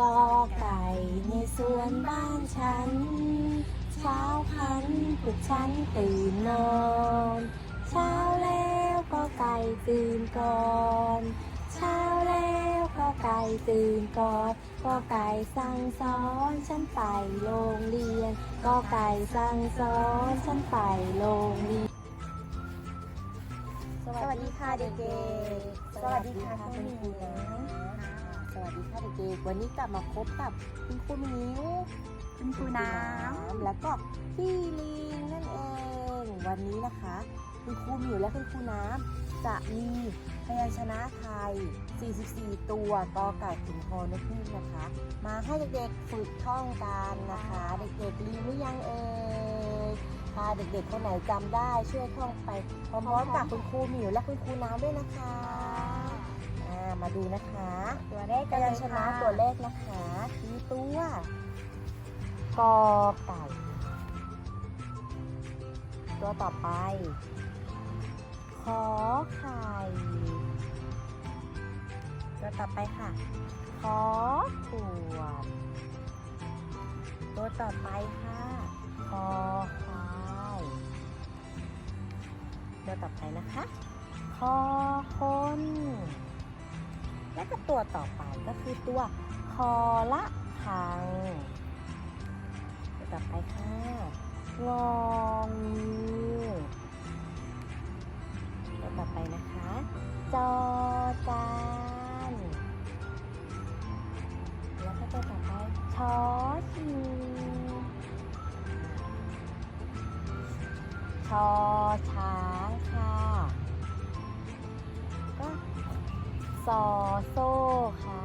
กอไก่ในสวนบ้านฉัน เช้าพันปลุกฉันตื่นนอน เช้าแล้วก็ไก่ตื่นก่อนเช้าแล้วก็ไก่ตื่นก่อนก็ไก่สั่งสอนฉันไปโรงเรียน ก็ไก่สั่งสอนฉันไปโรงเรียน สวัสดีค่ะเด็กๆ สวัสดีค่ะคุณครูนะส วัสดีค่ะเด็กๆวันนี้กลับมาพบกับคุณครูหมิวคุณครูน้แล้วก็พี่ลิงนั่นเอง วันนี้นะคะ คุณครูหมิวและคุณครูน้ำจะมีพยัญชนะไทย 44 ตัวกอไก่ถึงพอนกฮูกนะคะ มาให้เด็กๆฝึกท่องกันนะคะ เด็กๆลืมหรือยังเอ่ยถ้าเด็กๆคนไหนจำได้ช่วยท่องไปพร้อมๆกับคุณครูหมิวและคุณครูน้ำด้วยนะคะอ่า มาดูนะคะำตัวเลขพยัญชนะตัวเลขนะคะคือตัวกอไก่ ตัวต่อไป ขอไข่ ตัวต่อไปค่ะ ขอขวด ตัวต่อไปค่ะคอควายตัวต่อไปนะคะ คอคน และก็ตัวต่อไปก็คือตัวคอละคังต่อไปค่ะงองตัวต่อไปนะคะ จอจานแล้วก็ตัวต่อไปชอชิงชอช้า ซอโซ่ค่ะ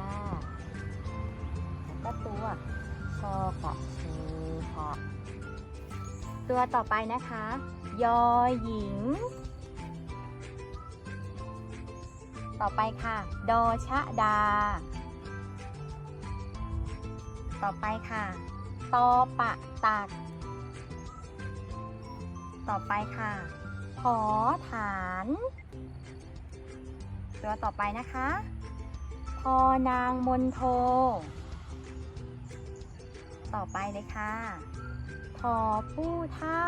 แล้วก็ตัวชอกับชือค่ะ ตัวต่อไปนะคะ ยอหญิง ต่อไปค่ะ ดอชะดา ต่อไปค่ะ ตอปะตัก ต่อไปค่ะ ขอฐาน ตัวต่อไปนะคะ พอนางมนโท ต่อไปเลยค่ะ พอผู้เท่า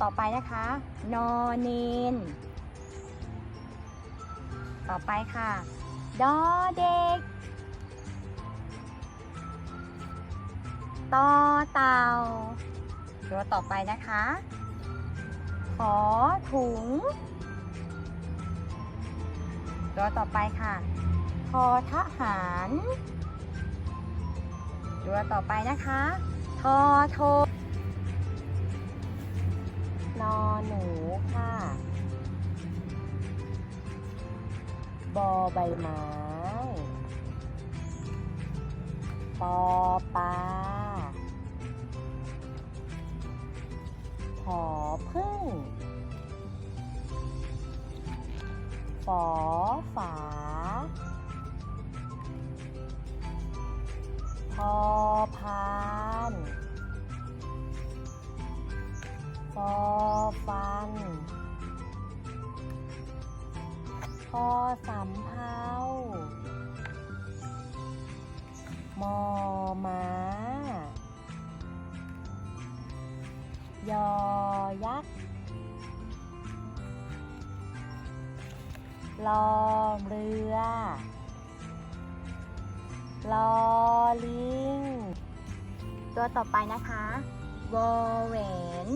ต่อไปนะคะ นอเนน ต่อไปค่ะ ดอเด็กตอเต่าตัวต่อไปนะคะ ขอถุง ตัวต่อไปค่ะ ทอทหาร ตัวต่อไปนะคะ ทอโทนอหนูค่ะบอใบไม้ ปอปลา อพึ่งฝอฝาพอพานฟอฟันพอสำเภามอม้ายอ ยักษ์ลอเรือลอลิง ตัวต่อไปนะคะวอแหวน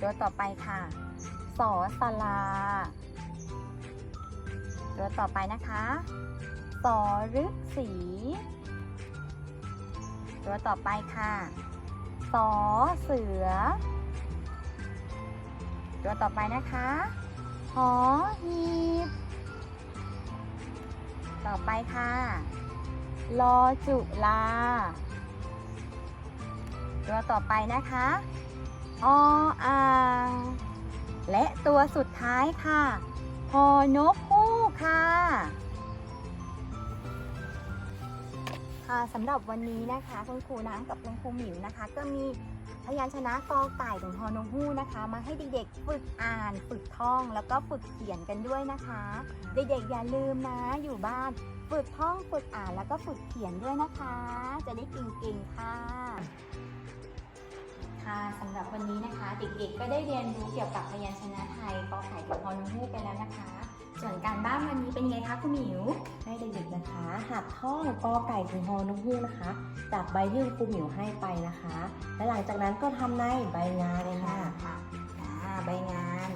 ตัวต่อไปค่ะ สอสลา ตัวต่อไปนะคะสอรึกสี ตัวต่อไปค่ะ สอเสือ ตัวต่อไปนะคะหอหีบ ต่อไปค่ะลอจุลา ตัวต่อไปนะคะออ่าง และตัวสุดท้ายค่ะ พอนกฮูกค่ะ ค่ะสำหรับวันนี้นะคะคุณครูน้ำกับคุณครูหมิวนะคะ ก็มีพยัญชนะกอไก่ถึงฮอนงฮู้นะคะ มาให้เด็กๆฝึกอ่าน ฝึกท่อง แล้วก็ฝึกเขียนกันด้วยนะคะ เด็กๆอย่าลืมนะอยู่บ้านฝึกท่องฝึกอ่านแล้วก็ฝึกเขียนด้วยนะคะ จะได้เก่งๆค่ะค่ะสำหรับวันนี้นะคะ เด็กๆก็ได้เรียนรู้เกี่ยวกับพยัญชนะไทยกอไก่ถึงฮอนงฮู้ไปแล้วนะคะ ส่วนการบ้านวันนี้เป็นไงคะคุณหมิว ให้เด็กๆนะคะหัดท่องกอไก่ถึงฮอนกฮูกนะคะ จากใบที่คุณครูหมิวให้ไปนะคะ และหลังจากนั้นก็ทำในใบงานเลยค่ะค่ะอ่าใบงาน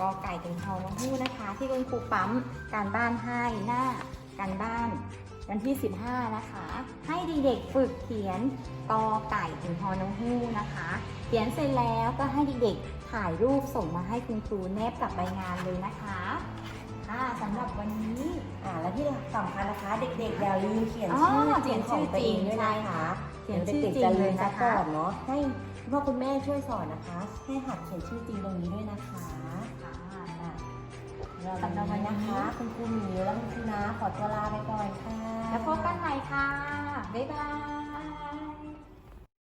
กอไก่ถึงฮอนงฮู้นะคะ ที่คุณครูปั๊มการบ้านให้หน้าการบ้านวันที่ 15 นะคะ ให้เด็กๆฝึกเขียนกอไก่ถึงฮอนงฮู้นะคะ เขียนเสร็จแล้วก็ให้เด็กๆถ่ายรูปส่งมาให้คุณครูแนบกับใบงานเลยนะคะค่ะสำ หรับวันนี้อ่าและที่สำคัญนะคะ เด็กๆอย่าลืมเขียนอ๋อชื่อเขียนของตัวเองชื่อจริงด้วยนะคะเขียนชื่อเด็กจริๆงจะลืเลมยซะนะคะก่อนเนาะให้คุณพ่อคุณแม่ช่วยสอนนะคะ ให้หัดเขียนชื่อจริงตรงนี้ด้วยนะคะค่ะอะสำหรับวันนี้นะคะ คุณครูหมิวและคุณครูนาขอตัวลาไปก่อนค่ะ แล้วพบกันใหม่ค่ะ บ๊ายบาย